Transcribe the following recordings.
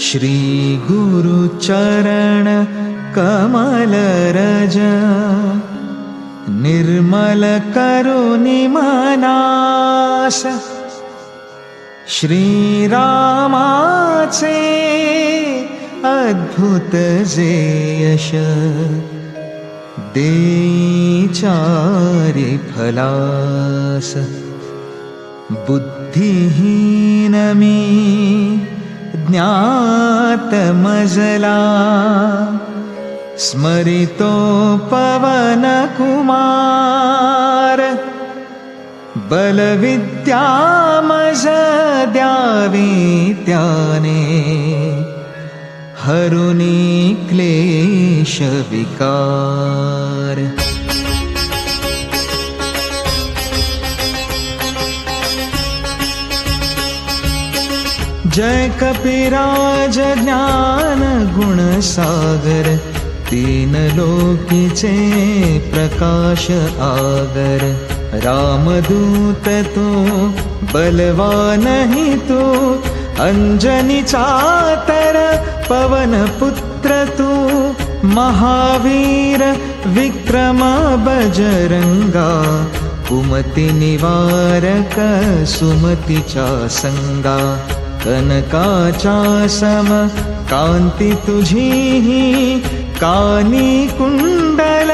श्री गुरुचरण कमलरज निर्मल करुणि मनास श्रीरामाचे अद्भुतजयश फलास। बुद्धिहीनमी ज्ञातमजला। स्मरितो पवनकुमार। बलविद्यामजद्यावीत्याने हरुणि क्लेशविकार। जय कपिराज ज्ञान गुणसागर तीन लोकीचे प्रकाश आगर. रामदूत तो बलवानहि तू अंजनी चातर पवन पुत्र तू. महावीर विक्रम बजरंगा कुमति निवारक सुमतीच्या संगा. कनकाच्या सम कांती तुझी ही कानी कुंडल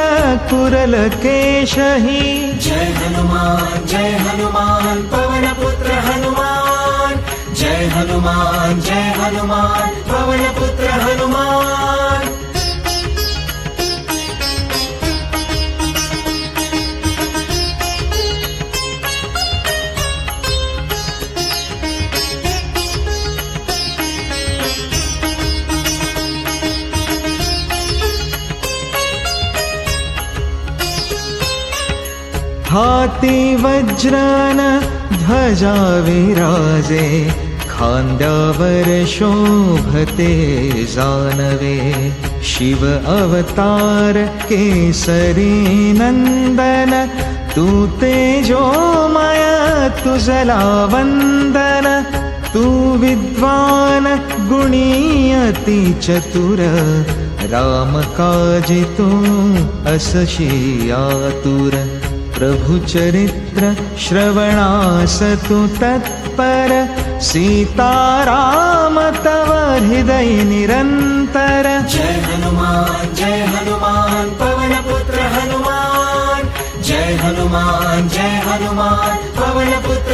कुरल केशही. जय हनुमान जय हनुमान पवन पुत्र हनुमान. जय हनुमान जय हनुमान पवन पुत्र हनुमान. हाती वज्रन ध्वजा विराजे खांद्यावर शोभते जानवे। शिव अवतार केसरी नंदन तू तेजोमय तुझला वंदन तू विद्वान गुणीयती चतुर। राम काजी प्रभुचरित्र श्रवणासतु तत्पर। सीताराम तव हृदय निरन्तर। जय हनुमान् जय हनुमान् पवनपुत्र हनुमान्। जय हनुमान् जय हनुमान् पवनपुत्र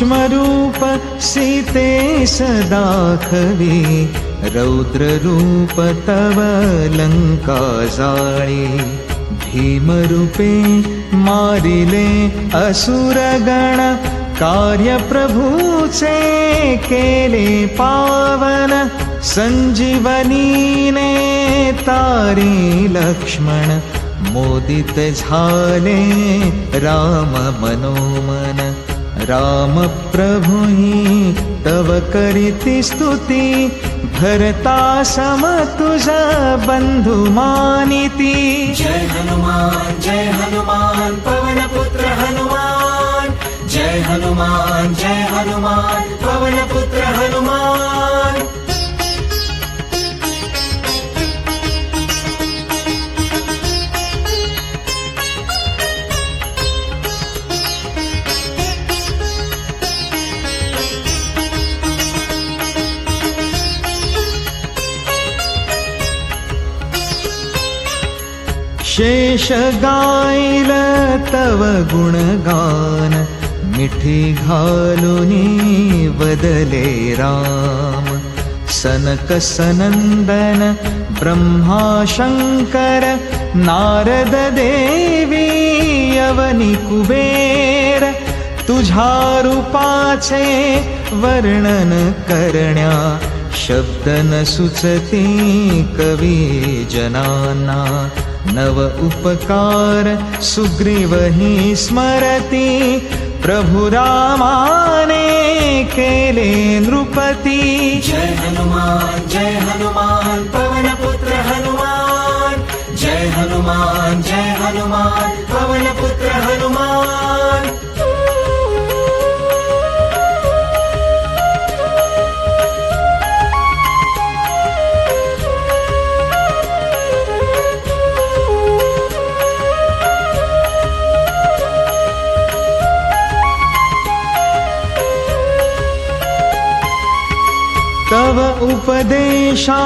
सूक्ष्मरूप सीते सदाखवी रौद्ररूप तव लङ्का जाळी। भीमरूपे मारिले असुरगण। कार्यप्रभूचे केले पावन। संजीवनीने तारी लक्ष्मण। मोदित झाले राम मनोमन राम प्रभुही तव करीती स्तुती भरता सम तुझ बंधु मानिती जय हनुमान जय हनुमान पवन पुत्र हनुमान। जय हनुमान जय हनुमान पवन पुत्र हनुमान शेष गाईल तव गुणगान मिठी घालुनी वदले राम। सनक सनंदन ब्रह्मा शंकर नारद देवी अवनी कुबेर तुझ्या रूपाचे वर्णन करण्या शब्द न सुचती कवी जनाना नव उपकार सुग्रीव हि स्मरति। प्रभु रामाने केले नृपती। जय हनुमान जय हनुमान पवन पुत्र हनुमान। जय हनुमान जय हनुमान पवन तव उपदेशा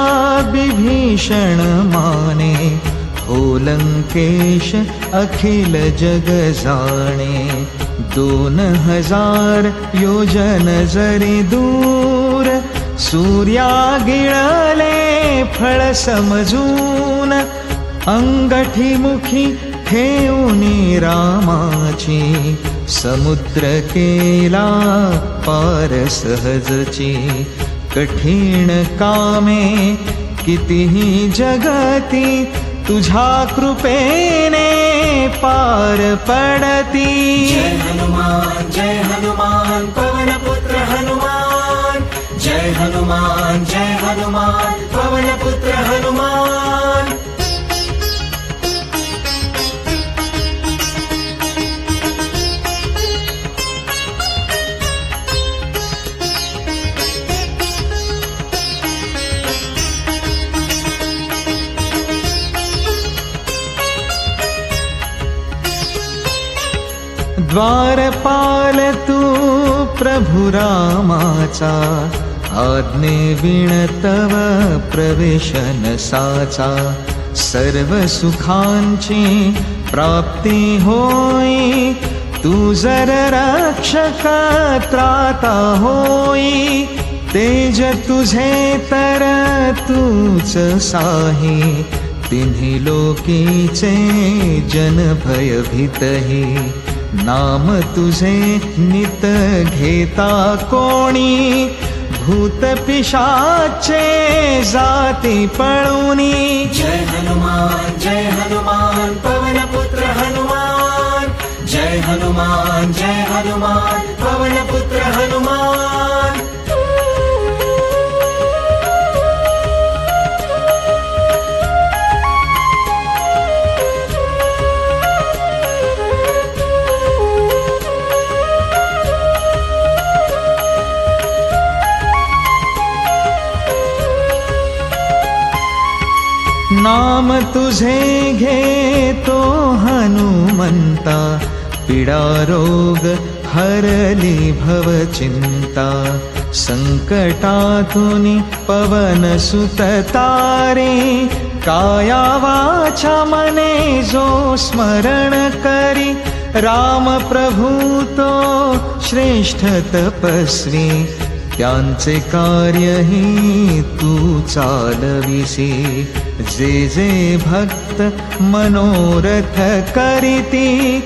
विभीषण माने हो लंकेश अखिल जग जाणे। दोन हजार योजन जरी दूर सूर्या गिळले फळ समजून अंगठी मुखी ठेवूनी रामाची समुद्र केला पार सहजची। कठीण कामे कितीही जगती तुझ्या कृपेने पार पडती. जय हनुमान जय हनुमान पवन पुत्र हनुमान. जय हनुमान जय हनुमान पवन पुत्र हनुमान. द्वारपाल तू प्रभु रामाचा. आज्ञे विणतव प्रवेश नसाचा सर्व सुखांची प्राप्ती होई. तू जर रक्षक त्राता होई. तेज तुझे तर तूच साही. तिन्ही लोकीचे जन भयभीतही नाम तुझे नित घेता कोणी? भूत पिशाचे जाती पळूनी. जय हनुमान जय हनुमान पवन पुत्र हनुमान. जय हनुमान जय हनुमान पवन पुत्र तुझे घेतो हनुमंता पिडा रोग हरली भव चिंता. संकटातून पवन सुत तारे काया वाचा मने जो स्मरण करी. राम प्रभू तो श्रेष्ठ तपस्वी त्यांचे कार्यही तू चालविसी जे जे भक्त मनोरथ करीती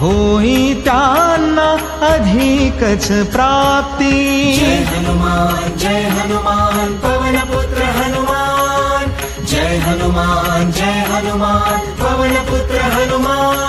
होई त्यांना अधिकच प्राप्ती. जय हनुमान जय हनुमान पवन पुत्र हनुमान. जय हनुमान जय हनुमान पवन पुत्र हनुमान.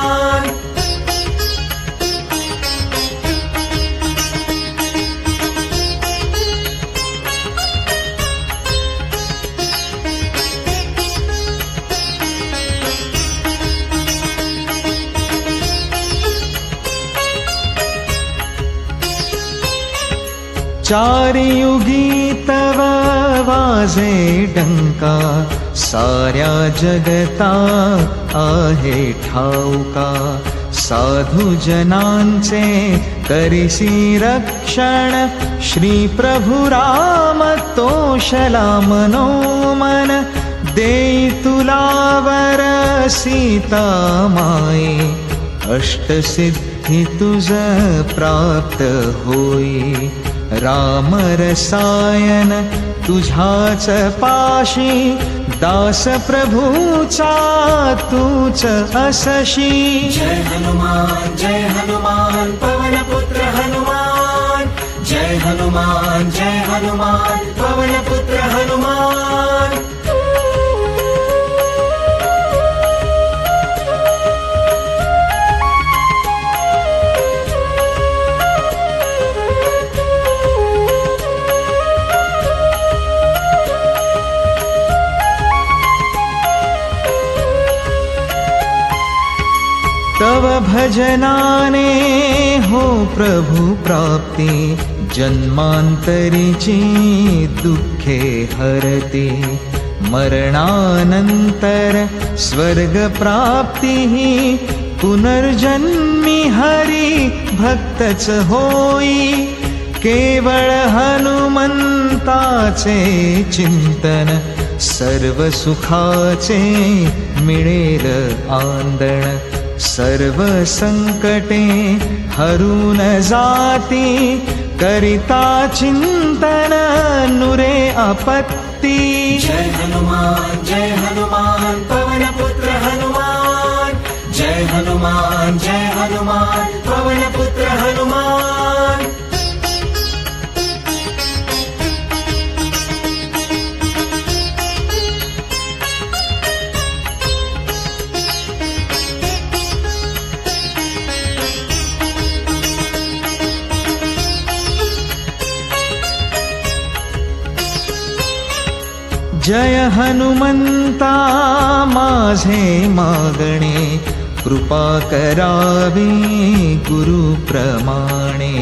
चारियुगी तव वाजे डंका साऱ्या जगता आहे ठाऊका. साधू जनांचे करिसी रक्षण श्री प्रभु राम तोषला मनोमन. देई तुला वर सीता माये अष्टसिद्धी तुझ प्राप्त होई. राम रसायन तुझ्याच पाशी दास प्रभूचा तूच असशी. जय हनुमान जय हनुमान पवन पुत्र हनुमान. जय हनुमान जय हनुमान पवन पुत्र हनुमान. भजनाने हो प्रभु प्राप्ती जन्मांतरीची दुःखे हरते. मरणानंतर स्वर्गप्राप्तिः पुनर्जन्मी हरी भक्तच होई. केवळ हनुमंताचे चिंतन सर्व सुखाचे मिळेल आंदण. सर्व संकटे हरून जाती करिता चिंतन नुरे आपत्ती। जय हनुमान जय हनुमान पवन पुत्र हनुमान। जय हनुमान जय हनुमान पवन पुत्र हनुमान। जय हनुमंता माझे मागणे कृपा करावी गुरुप्रमाणे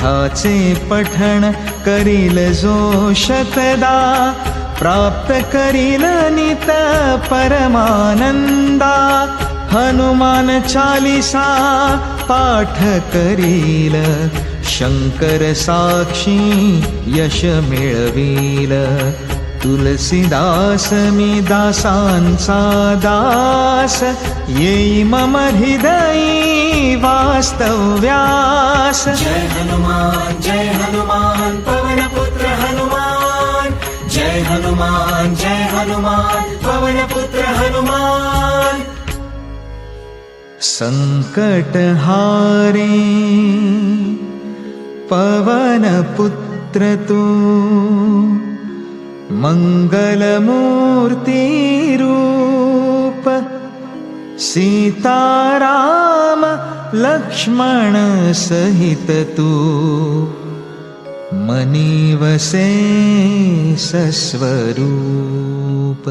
ह्याचे पठण करील जो शतदा प्राप्त करील नित परमानंदा. हनुमान चालिसा पाठ करील शंकर साक्षी यश मिळवील. तुलसीदासमि दासान् सा दास यै मम हृदये वास्तव्यास। जय हनुमान् जय हनुमान् पवनपुत्र हनुमान्। जय हनुमान् जय हनुमान् पवनपुत्र हनुमान्। सङ्कटहारे पवनपुत्र तु। मङ्गलमूर्तिरूप सीताराम लक्ष्मण सहित तु मनीवसे सस्वरूप।